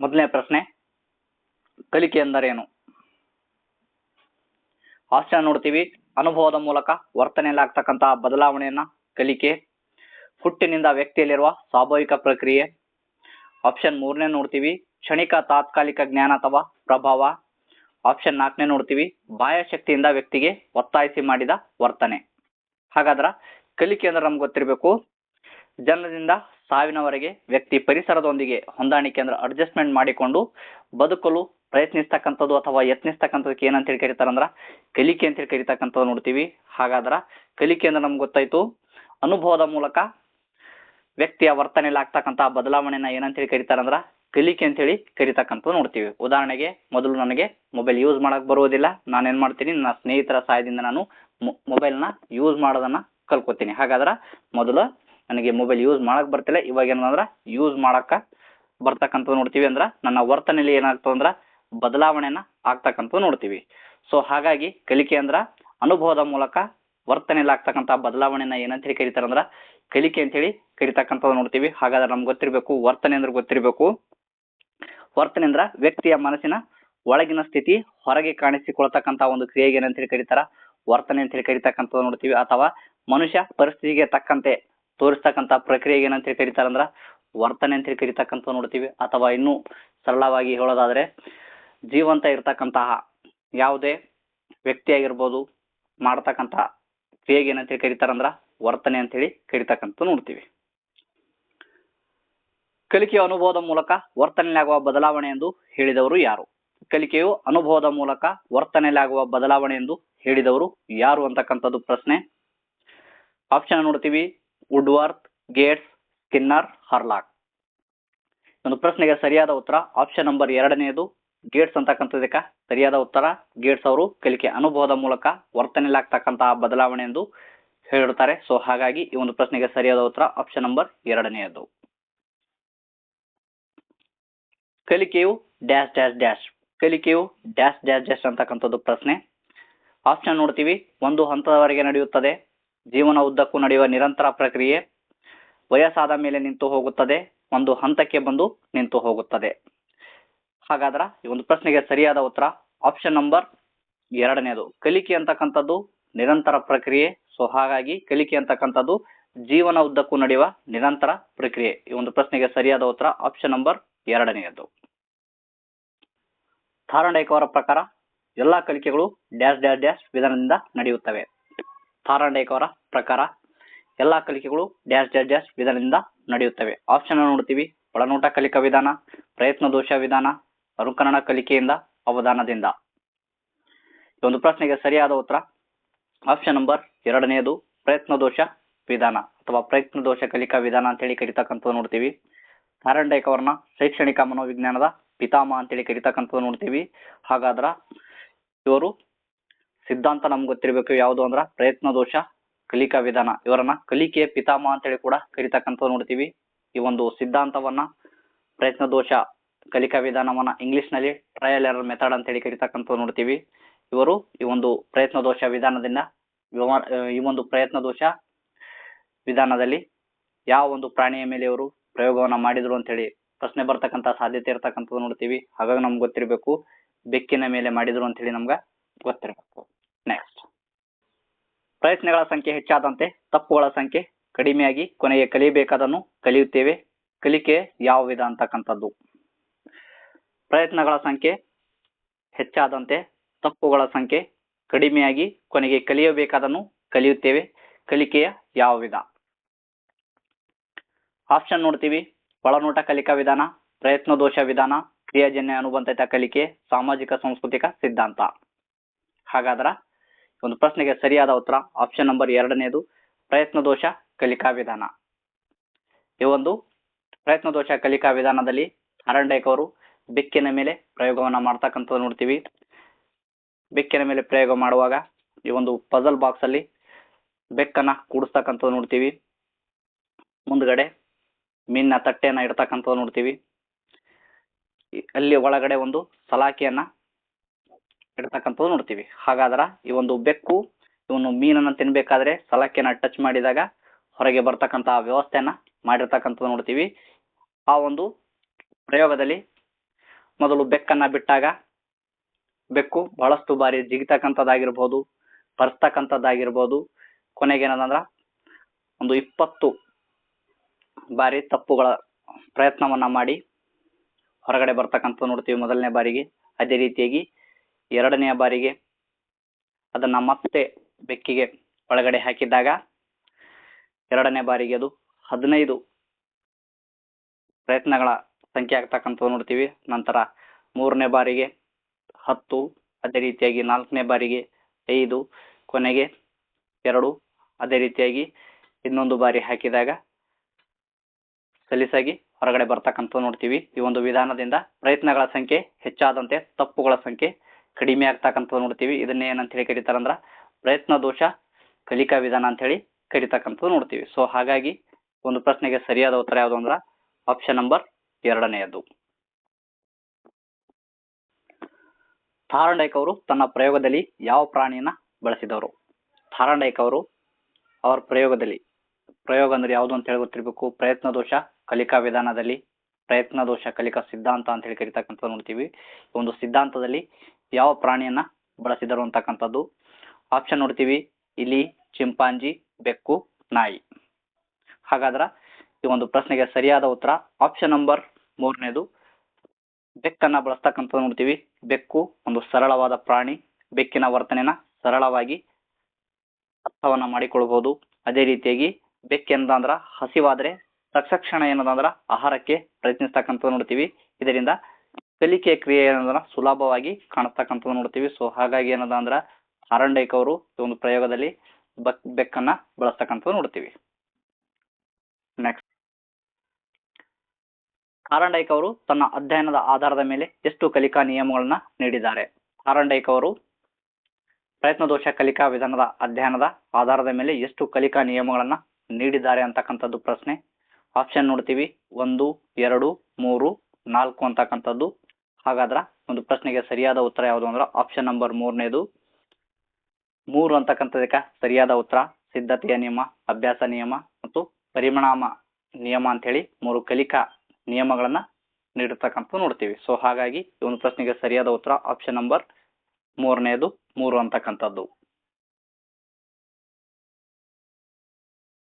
ಮೊದಲನೇ ಪ್ರಶ್ನೆ, ಕಲಿಕೆ ಎಂದರೇನು? ಆಪ್ಷನ್ ನೋಡ್ತೀವಿ, ಅನುಭವದ ಮೂಲಕ ವರ್ತನೆಯಲ್ಲಿ ಆಗ್ತಕ್ಕಂತಹ ಬದಲಾವಣೆಯನ್ನ ಕಲಿಕೆ, ಹುಟ್ಟಿನಿಂದ ವ್ಯಕ್ತಿಯಲ್ಲಿರುವ ಸ್ವಾಭಾವಿಕ ಪ್ರಕ್ರಿಯೆ. ಆಪ್ಷನ್ ಮೂರನೇ ನೋಡ್ತೀವಿ, ಕ್ಷಣಿಕ ತಾತ್ಕಾಲಿಕ ಜ್ಞಾನ ಅಥವಾ ಪ್ರಭಾವ. ಆಪ್ಷನ್ ನಾಲ್ಕನೇ ನೋಡ್ತೀವಿ ಬಾಹ್ಯ ಶಕ್ತಿಯಿಂದ ವ್ಯಕ್ತಿಗೆ ಒತ್ತಾಯಿಸಿ ಮಾಡಿದ ವರ್ತನೆ. ಹಾಗಾದ್ರ ಕಲಿಕೆ ಅಂದ್ರೆ ನಮ್ಗೆ ಗೊತ್ತಿರಬೇಕು ಜನನದಿಂದ ಸಾವಿನವರೆಗೆ ವ್ಯಕ್ತಿ ಪರಿಸರದೊಂದಿಗೆ ಹೊಂದಾಣಿಕೆ ಅಂದ್ರೆ ಅಡ್ಜಸ್ಟ್ಮೆಂಟ್ ಮಾಡಿಕೊಂಡು ಬದುಕಲು ಪ್ರಯತ್ನಿಸ್ತಕ್ಕಂಥದ್ದು ಅಥವಾ ಯತ್ನಿಸ್ತಕ್ಕಂಥದಕ್ಕೆ ಏನಂತ ಹೇಳಿ ಕರೀತಾರಂದ್ರ ಕಲಿಕೆ ಅಂತ ಹೇಳಿ ಕರಿತಕ್ಕಂಥದ್ದು ನೋಡ್ತೀವಿ. ಹಾಗಾದ್ರ ಕಲಿಕೆ ಅಂದ್ರೆ ನಮ್ಗೆ ಗೊತ್ತಾಯ್ತು. ಅನುಭವದ ಮೂಲಕ ವ್ಯಕ್ತಿಯ ವರ್ತನೆಯಲ್ಲಿ ಆಗ್ತಕ್ಕಂತಹ ಬದಲಾವಣೆನ ಏನಂತ ಹೇಳಿ ಕರೀತಾರಂದ್ರ ಕಲಿಕೆ ಅಂತ ಹೇಳಿ ಕರಿತಕ್ಕಂಥದ್ದು ನೋಡ್ತೀವಿ. ಉದಾಹರಣೆಗೆ ಮೊದಲು ನನಗೆ ಮೊಬೈಲ್ ಯೂಸ್ ಮಾಡಕ್ ಬರುವುದಿಲ್ಲ. ನಾನು ಏನ್ ಮಾಡ್ತೀನಿ? ನನ್ನ ಸ್ನೇಹಿತರ ಸಹಾಯದಿಂದ ನಾನು ಮೊಬೈಲ್ನ ಯೂಸ್ ಮಾಡೋದನ್ನ ಕಲ್ಕೋತೀನಿ. ಹಾಗಾದ್ರ ಮೊದಲು ನನಗೆ ಮೊಬೈಲ್ ಯೂಸ್ ಮಾಡೋಕೆ ಬರ್ತಿಲ್ಲ. ಇವಾಗ ಏನಂದ್ರೆ ಯೂಸ್ ಮಾಡೋಕೆ ಬರ್ತಕ್ಕಂಥದ್ದು ನೋಡ್ತೀವಿ ಅಂದ್ರೆ ನನ್ನ ವರ್ತನೆಯಲ್ಲಿ ಏನಾಗ್ತದೆ ಅಂದ್ರೆ ಬದಲಾವಣೆನ ಆಗ್ತಕ್ಕಂಥದ್ದು ನೋಡ್ತೀವಿ. ಸೊ ಹಾಗಾಗಿ ಕಲಿಕೆ ಅಂದ್ರ ಅನುಭವದ ಮೂಲಕ ವರ್ತನೆಯಲ್ಲಿ ಆಗ್ತಕ್ಕಂಥ ಬದಲಾವಣೆನ ಏನಂತ ಹೇಳಿ ಕರೀತಾರಂದ್ರ ಕಲಿಕೆ ಅಂತ ಹೇಳಿ ಕರಿತಕ್ಕಂಥದ್ದು ನೋಡ್ತೀವಿ. ಹಾಗಾದ್ರೆ ನಮ್ಗೆ ಗೊತ್ತಿರಬೇಕು, ವರ್ತನೆ ಅಂದ್ರೆ ಗೊತ್ತಿರಬೇಕು. ವರ್ತನೆ ಅಂದ್ರ ವ್ಯಕ್ತಿಯ ಮನಸ್ಸಿನ ಒಳಗಿನ ಸ್ಥಿತಿ, ಹೊರಗೆ ಕಾಣಿಸಿಕೊಳ್ತಕ್ಕಂಥ ಒಂದು ಕ್ರಿಯೆಗೆ ಏನಂತ ಹೇಳಿ ಕರೀತಾರ? ವರ್ತನೆ ಅಂತ ಹೇಳಿ ಕರಿತಕ್ಕಂಥದ್ದು ನೋಡ್ತೀವಿ. ಅಥವಾ ಮನುಷ್ಯ ಪರಿಸ್ಥಿತಿಗೆ ತಕ್ಕಂತೆ ತೋರಿಸ್ತಕ್ಕಂತ ಪ್ರಕ್ರಿಯೆಗೆ ಏನಂತ ಹೇಳಿ ಕರೀತಾರಂದ್ರ ವರ್ತನೆ ಅಂತ ಹೇಳಿ ಕರಿತಕ್ಕಂಥದ್ದು ನೋಡ್ತೀವಿ. ಅಥವಾ ಇನ್ನೂ ಸರಳವಾಗಿ ಹೇಳೋದಾದ್ರೆ ಜೀವಂತ ಇರ್ತಕ್ಕಂತಹ ಯಾವುದೇ ವ್ಯಕ್ತಿ ಆಗಿರ್ಬೋದು ಮಾಡ್ತಕ್ಕಂತ ಕ್ರಿಯೆಗೆ ಏನಂತ ಹೇಳಿ ಕರೀತಾರಂದ್ರ ವರ್ತನೆ ಅಂತ ಹೇಳಿ ಕರಿತಕ್ಕಂಥ ನೋಡ್ತೀವಿ. ಕಲಿಕೆಯ ಅನುಭವದ ಮೂಲಕ ವರ್ತನೆಯಲ್ಲಾಗುವ ಬದಲಾವಣೆ ಎಂದು ಹೇಳಿದವರು ಯಾರು? ಕಲಿಕೆಯು ಅನುಭವದ ಮೂಲಕ ವರ್ತನೆಯಲ್ಲಾಗುವ ಬದಲಾವಣೆ ಎಂದು ಹೇಳಿದವರು ಯಾರು ಅಂತಕ್ಕಂಥದ್ದು ಪ್ರಶ್ನೆ. ಆಪ್ಷನ್ ನೋಡ್ತೀವಿ. Woodworth, Gates, Skinner, Hurlock. ಒಂದು ಪ್ರಶ್ನೆಗೆ ಸರಿಯಾದ ಉತ್ತರ ಆಪ್ಷನ್ ನಂಬರ್ ಎರಡನೆಯದು ಗೇಟ್ಸ್ ಅಂತಕ್ಕಂಥದಕ್ಕೆ ಸರಿಯಾದ ಉತ್ತರ, ಗೇಟ್ಸ್ ಅವರು ಕಲಿಕೆ ಅನುಭವದ ಮೂಲಕ ವರ್ತನೆಯಲ್ಲಾಗ್ತಕ್ಕಂತಹ ಬದಲಾವಣೆ ಎಂದು ಹೇಳಿರ್ತಾರೆ ಸೊ ಹಾಗಾಗಿ ಈ ಒಂದು ಪ್ರಶ್ನೆಗೆ ಸರಿಯಾದ ಉತ್ತರ ಆಪ್ಷನ್ ನಂಬರ್ ಎರಡನೆಯದು ಕಲಿಕೆಯು ಡ್ಯಾಶ್ ಡ್ಯಾಶ್ ಡ್ಯಾಶ್. ಕಲಿಕೆಯು ಡ್ಯಾಶ್ ಡ್ಯಾಶ್ ಡ್ಯಾಶ್ ಅಂತಕ್ಕಂಥದ್ದು ಪ್ರಶ್ನೆ. ಆಪ್ಷನ್ ನೋಡ್ತೀವಿ, ಒಂದು ಹಂತದವರೆಗೆ ನಡೆಯುತ್ತದೆ. ಜೀವನ ಉದ್ದಕ್ಕೂ ನಡೆಯುವ ನಿರಂತರ ಪ್ರಕ್ರಿಯೆ ವಯಸ್ಸಾದ ಮೇಲೆ ನಿಂತು ಹೋಗುತ್ತದೆ, ಒಂದು ಹಂತಕ್ಕೆ ಬಂದು ನಿಂತು ಹೋಗುತ್ತದೆ. ಹಾಗಾದ್ರ ಈ ಒಂದು ಪ್ರಶ್ನೆಗೆ ಸರಿಯಾದ ಉತ್ತರ ಆಪ್ಷನ್ ನಂಬರ್ ಎರಡನೇದು. ಕಲಿಕೆ ಅಂತಕ್ಕಂಥದ್ದು ನಿರಂತರ ಪ್ರಕ್ರಿಯೆ. ಸೊ ಹಾಗಾಗಿ ಕಲಿಕೆ ಅಂತಕ್ಕಂಥದ್ದು ಜೀವನ ಉದ್ದಕ್ಕೂ ನಡೆಯುವ ನಿರಂತರ ಪ್ರಕ್ರಿಯೆ. ಈ ಒಂದು ಪ್ರಶ್ನೆಗೆ ಸರಿಯಾದ ಉತ್ತರ ಆಪ್ಷನ್ ನಂಬರ್ ಎರಡನೆಯದು ಥಾರಂಡೈಕ್ ಅವರ ಪ್ರಕಾರ ಎಲ್ಲಾ ಕಲಿಕೆಗಳು ಡ್ಯಾಶ್ ಡ್ಯಾಶ್ ಡ್ಯಾಶ್ ವಿಧಾನದಿಂದ ನಡೆಯುತ್ತವೆ. ಥಾರಂಡೈಕ್ ಅವರ ಪ್ರಕಾರ ಎಲ್ಲಾ ಕಲಿಕೆಗಳು ಡ್ಯಾಶ್ ಡ್ಯಾಶ್ ಡ್ಯಾಶ್ ವಿಧಾನದಿಂದ ನಡೆಯುತ್ತವೆ. ಆಪ್ಷನ್ ಅನ್ನು ನೋಡ್ತೀವಿ. ಒಳನೋಟ ಕಲಿಕಾ ವಿಧಾನ, ಪ್ರಯತ್ನ ದೋಷ ವಿಧಾನ, ಅನುಕರಣ ಕಲಿಕೆಯಿಂದ, ಅವಧಾನದಿಂದ. ಈ ಒಂದು ಪ್ರಶ್ನೆಗೆ ಸರಿಯಾದ ಉತ್ತರ. ಆಪ್ಷನ್ ನಂಬರ್ ಎರಡನೆಯದು ಪ್ರಯತ್ನ ದೋಷ ವಿಧಾನ ಅಥವಾ ಪ್ರಯತ್ನ ದೋಷ ಕಲಿಕಾ ವಿಧಾನ ಅಂತೇಳಿ ಕರಿತಕ್ಕಂಥದ್ದು ನೋಡ್ತೀವಿ. ಅವರನ್ನ ಶೈಕ್ಷಣಿಕ ಮನೋವಿಜ್ಞಾನದ ಪಿತಾಮಹ ಅಂತೇಳಿ ಕರಿತಕ್ಕಂಥದ್ದು ನೋಡ್ತೀವಿ. ಹಾಗಾದ್ರ ಇವರು ಸಿದ್ಧಾಂತ ನಮ್ಗೆ ಗೊತ್ತಿರಬೇಕು. ಯಾವುದು ಅಂದ್ರ ಪ್ರಯತ್ನ ದೋಷ, ಕಲಿಕಾ ವಿಧಾನ. ಇವರನ್ನ ಕಲಿಕೆಯ ಪಿತಾಮಹ ಅಂತೇಳಿ ಕೂಡ ಕರಿತಕ್ಕಂಥ ನೋಡ್ತೀವಿ. ಈ ಒಂದು ಸಿದ್ಧಾಂತವನ್ನ, ಪ್ರಯತ್ನ ದೋಷ, ಕಲಿಕಾ ವಿಧಾನವನ್ನ ಇಂಗ್ಲಿಷ್ನಲ್ಲಿ ಟ್ರಯಲ್ ಎರರ್ ಮೆಥಡ್ ಅಂತೇಳಿ ಕರಿತಕ್ಕಂಥ ನೋಡ್ತೀವಿ. ಇವರು ಈ ಒಂದು ಪ್ರಯತ್ನ ದೋಷ ವಿಧಾನದಿಂದ ಈ ಒಂದು ಪ್ರಯತ್ನ ದೋಷ ವಿಧಾನದಲ್ಲಿ ಯಾವ ಒಂದು ಪ್ರಾಣಿಯ ಮೇಲೆ ಇವರು ಪ್ರಯೋಗವನ್ನ ಮಾಡಿದ್ರು ಅಂತ ಹೇಳಿ ಪ್ರಶ್ನೆ ಬರ್ತಕ್ಕಂತ ಸಾಧ್ಯತೆ ಇರ್ತಕ್ಕಂಥದ್ದು ನೋಡ್ತೀವಿ. ಹಾಗಾಗಿ ನಮ್ಗೆ ಗೊತ್ತಿರಬೇಕು. ಬೆಕ್ಕಿನ ಮೇಲೆ ಮಾಡಿದ್ರು ಅಂತ ಹೇಳಿ ನಮ್ಗೆ ಗೊತ್ತಿರಬೇಕು. ಪ್ರಯತ್ನಗಳ ಸಂಖ್ಯೆ ಹೆಚ್ಚಾದಂತೆ ತಪ್ಪುಗಳ ಸಂಖ್ಯೆ ಕಡಿಮೆಯಾಗಿ ಕೊನೆಗೆ ಕಲಿಯಬೇಕಾದನ್ನು ಕಲಿಯುತ್ತೇವೆ. ಕಲಿಕೆ ಯಾವ ವಿಧ ಅಂತಕ್ಕಂಥದ್ದು? ಪ್ರಯತ್ನಗಳ ಸಂಖ್ಯೆ ಹೆಚ್ಚಾದಂತೆ ತಪ್ಪುಗಳ ಸಂಖ್ಯೆ ಕಡಿಮೆಯಾಗಿ ಕೊನೆಗೆ ಕಲಿಯಬೇಕಾದನ್ನು ಕಲಿಯುತ್ತೇವೆ. ಕಲಿಕೆಯ ಯಾವ ವಿಧ? ಆಪ್ಷನ್ ನೋಡ್ತೀವಿ. ಒಳನೋಟ ಕಲಿಕಾ ವಿಧಾನ, ಪ್ರಯತ್ನ ದೋಷ ವಿಧಾನ, ಕ್ರಿಯಾಜನ್ಯ ಅನುಬಂಧಿತ ಕಲಿಕೆ, ಸಾಮಾಜಿಕ, ಸಾಂಸ್ಕೃತಿಕ ಸಿದ್ಧಾಂತ. ಹಾಗಾದ್ರ ಒಂದು ಪ್ರಶ್ನೆಗೆ ಸರಿಯಾದ ಉತ್ತರ. ಆಪ್ಷನ್ ನಂಬರ್ ಎರಡನೇದು ಪ್ರಯತ್ನ ದೋಷ ಕಲಿಕಾ ವಿಧಾನ. ಈ ಒಂದು ಪ್ರಯತ್ನ ದೋಷ ಕಲಿಕಾ ವಿಧಾನದಲ್ಲಿ ಅರಣ್ಯಕ್ ಅವರು ಬೆಕ್ಕಿನ ಮೇಲೆ ಪ್ರಯೋಗವನ್ನ ಮಾಡ್ತಕ್ಕಂಥದ್ದು ನೋಡ್ತೀವಿ. ಬೆಕ್ಕಿನ ಮೇಲೆ ಪ್ರಯೋಗ ಮಾಡುವಾಗ ಈ ಒಂದು ಪಜಲ್ ಬಾಕ್ಸ್ ಅಲ್ಲಿ ಬೆಕ್ಕನ್ನ ಕೂಡಿಸ್ತಕ್ಕಂಥದ್ದು ನೋಡ್ತೀವಿ. ಮುಂದ್ಗಡೆ ಮೀನಿನ ತಟ್ಟೆಯನ್ನ ಇಡ್ತಕ್ಕಂಥದ್ದು ನೋಡ್ತೀವಿ. ಅಲ್ಲಿ ಒಳಗಡೆ ಒಂದು ಸಲಾಕೆಯನ್ನ ಇಡ್ತಕ್ಕಂಥದ್ದು ನೋಡ್ತೀವಿ. ಹಾಗಾದ್ರೆ ಈ ಒಂದು ಬೆಕ್ಕು ಇವನು ಮೀನನ್ನ ತಿನ್ಬೇಕಾದ್ರೆ ಸಲಕ್ಕೆನ ಟಚ್ ಮಾಡಿದಾಗ ಹೊರಗೆ ಬರ್ತಕ್ಕಂತಹ ವ್ಯವಸ್ಥೆಯನ್ನ ಮಾಡಿರ್ತಕ್ಕಂಥದ್ದು ನೋಡ್ತೀವಿ. ಆ ಒಂದು ಪ್ರಯೋಗದಲ್ಲಿ ಮೊದಲು ಬೆಕ್ಕನ್ನ ಬಿಟ್ಟಾಗ ಬೆಕ್ಕು ಬಹಳಷ್ಟು ಬಾರಿ ಜಿಗಿತಕ್ಕಂಥದ್ದಾಗಿರ್ಬೋದು, ಬರ್ಸ್ತಕ್ಕಂಥದ್ದಾಗಿರ್ಬೋದು. ಕೊನೆಗೆ ಏನದಂದ್ರ ಒಂದು ಇಪ್ಪತ್ತು ಬಾರಿ ತಪ್ಪುಗಳ ಪ್ರಯತ್ನವನ್ನ ಮಾಡಿ ಹೊರಗಡೆ ಬರ್ತಕ್ಕಂಥ ನೋಡ್ತೀವಿ ಮೊದಲನೇ ಬಾರಿಗೆ. ಅದೇ ರೀತಿಯಾಗಿ ಎರಡನೆಯ ಬಾರಿಗೆ ಅದನ್ನ ಮತ್ತೆ ಬೆಕ್ಕಿಗೆ ಒಳಗಡೆ ಹಾಕಿದಾಗ ಎರಡನೇ ಬಾರಿಗೆ ಅದು ಹದಿನೈದು ಪ್ರಯತ್ನಗಳ ಸಂಖ್ಯೆ ಆಗ್ತಕ್ಕಂಥದ್ದು ನೋಡ್ತೀವಿ. ನಂತರ ಮೂರನೇ ಬಾರಿಗೆ ಹತ್ತು, ಅದೇ ರೀತಿಯಾಗಿ ನಾಲ್ಕನೇ ಬಾರಿಗೆ ಐದು, ಕೊನೆಗೆ ಎರಡು, ಅದೇ ರೀತಿಯಾಗಿ ಇನ್ನೊಂದು ಬಾರಿ ಹಾಕಿದಾಗ ಸಲೀಸಾಗಿ ಹೊರಗಡೆ ಬರ್ತಕ್ಕಂಥ ನೋಡ್ತೀವಿ. ಈ ಒಂದು ವಿಧಾನದಿಂದ ಪ್ರಯತ್ನಗಳ ಸಂಖ್ಯೆ ಹೆಚ್ಚಾದಂತೆ ತಪ್ಪುಗಳ ಸಂಖ್ಯೆ ಕಡಿಮೆ ಆಗ್ತಕ್ಕಂಥದ್ದು ನೋಡ್ತೀವಿ. ಇದನ್ನೇ ಏನಂತ ಹೇಳಿ ಕರೀತಾರಂದ್ರ ಪ್ರಯತ್ನ ದೋಷ ಕಲಿಕಾ ವಿಧಾನ ಅಂತ ಹೇಳಿ ಕರಿತಕ್ಕಂಥದ್ದು ನೋಡ್ತೀವಿ. ಸೊ ಹಾಗಾಗಿ ಒಂದು ಪ್ರಶ್ನೆಗೆ ಸರಿಯಾದ ಉತ್ತರ ಯಾವುದು ಅಂದ್ರ ಆಪ್ಷನ್ ನಂಬರ್ ಎರಡನೆಯದು ಥಾರಂಡೈಕ್ ಅವರು ತನ್ನ ಪ್ರಯೋಗದಲ್ಲಿ ಯಾವ ಪ್ರಾಣಿಯನ್ನ ಬಳಸಿದವರು? ಥಾರಂಡೈಕ್ ಅವರು ಅವರ ಪ್ರಯೋಗದಲ್ಲಿ ಪ್ರಯೋಗ ಅಂದ್ರೆ ಯಾವುದು ಅಂತ ಹೇಳಿ ಗೊತ್ತಿರಬೇಕು. ಪ್ರಯತ್ನ ದೋಷ ಕಲಿಕಾ ವಿಧಾನದಲ್ಲಿ ಪ್ರಯತ್ನ, ದೋಷ, ಕಲಿಕಾ ಸಿದ್ಧಾಂತ ಅಂತ ಹೇಳಿ ಕರಿತಕ್ಕಂಥದ್ದು ನೋಡ್ತೀವಿ. ಒಂದು ಸಿದ್ಧಾಂತದಲ್ಲಿ ಯಾವ ಪ್ರಾಣಿಯನ್ನ ಬಳಸಿದರು ಅಂತಕ್ಕಂಥದ್ದು. ಆಪ್ಷನ್ ನೋಡ್ತೀವಿ. ಇಲಿ ಚಿಂಪಾಂಜಿ, ಬೆಕ್ಕು, ನಾಯಿ. ಹಾಗಾದ್ರ ಈ ಒಂದು ಪ್ರಶ್ನೆಗೆ ಸರಿಯಾದ ಉತ್ತರ. ಆಪ್ಷನ್ ನಂಬರ್ ಮೂರನೇದು. ಬೆಕ್ಕನ್ನ ಬಳಸ್ತಕ್ಕಂಥದ್ದು ನೋಡ್ತೀವಿ. ಬೆಕ್ಕು ಒಂದು ಸರಳವಾದ ಪ್ರಾಣಿ. ಬೆಕ್ಕಿನ ವರ್ತನೆನ ಸರಳವಾಗಿ ಅರ್ಥವನ್ನ ಮಾಡಿಕೊಳ್ಬಹುದು ಅದೇ ರೀತಿಯಾಗಿ ಬೆಕ್ಕೆಂದ್ರ ಹಸಿವಾದ್ರೆ ತಕ್ಷಣ ಏನದಂದ್ರ ಆಹಾರಕ್ಕೆ ಪ್ರಯತ್ನಿಸ್ತಕ್ಕಂಥದ್ದು ನೋಡ್ತೀವಿ. ಇದರಿಂದ ಕಲಿಕೆ ಕ್ರಿಯೆ ಏನಂದ್ರ ಸುಲಭವಾಗಿ ಕಾಣಿಸ್ತಕ್ಕಂಥದ್ದು ನೋಡ್ತೀವಿ. ಸೊ ಹಾಗಾಗಿ ಏನದ ಅಂದ್ರ ಅರಂಡೈಕ್ ಅವರು ಒಂದು ಪ್ರಯೋಗದಲ್ಲಿ ಬಕ್, ಬೆಕ್ಕನ್ನ ಬಳಸ್ತಕ್ಕಂಥದ್ದು ನೋಡ್ತೀವಿ. ನೆಕ್ಸ್ಟ್ ಹಾರಂಡೈಕ್ ಅವರು ತನ್ನ ಅಧ್ಯಯನದ ಆಧಾರದ ಮೇಲೆ ಎಷ್ಟು ಕಲಿಕಾ ನಿಯಮಗಳನ್ನ ನೀಡಿದ್ದಾರೆ. ಆರಂಡೈಕ್ ಅವರು ಪ್ರಯತ್ನ ದೋಷ ಕಲಿಕಾ ವಿಧಾನದ ಅಧ್ಯಯನದ ಆಧಾರದ ಮೇಲೆ ಎಷ್ಟು ಕಲಿಕಾ ನಿಯಮಗಳನ್ನ ನೀಡಿದ್ದಾರೆ ಅಂತಕ್ಕಂಥದ್ದು ಪ್ರಶ್ನೆ. ಆಪ್ಷನ್ ನೋಡ್ತೀವಿ. ಒಂದು, ಎರಡು, ಮೂರು, ನಾಲ್ಕು ಅಂತಕ್ಕಂಥದ್ದು. ಹಾಗಾದ್ರೆ ಒಂದು ಪ್ರಶ್ನೆಗೆ ಸರಿಯಾದ ಉತ್ತರ ಯಾವುದು ಅಂದ್ರೆ ಆಪ್ಷನ್ ನಂಬರ್ ಮೂರನೇದು. ಮೂರು ಅಂತಕ್ಕಂಥದಕ್ಕೆ ಸರಿಯಾದ ಉತ್ತರ. ಸಿದ್ಧತೆಯ ನಿಯಮ, ಅಭ್ಯಾಸ ನಿಯಮ ಮತ್ತು ಪರಿಣಾಮ ನಿಯಮ ಅಂತ ಹೇಳಿ ಮೂರು ಕಲಿಕಾ ನಿಯಮಗಳನ್ನು ನೀಡಿರ್ತಕ್ಕಂಥ ನೋಡ್ತೀವಿ. ಸೊ ಹಾಗಾಗಿ ಈ ಒಂದು ಪ್ರಶ್ನೆಗೆ ಸರಿಯಾದ ಉತ್ತರ ಆಪ್ಷನ್ ನಂಬರ್ ಮೂರನೇದು, ಮೂರು ಅಂತಕ್ಕಂಥದ್ದು.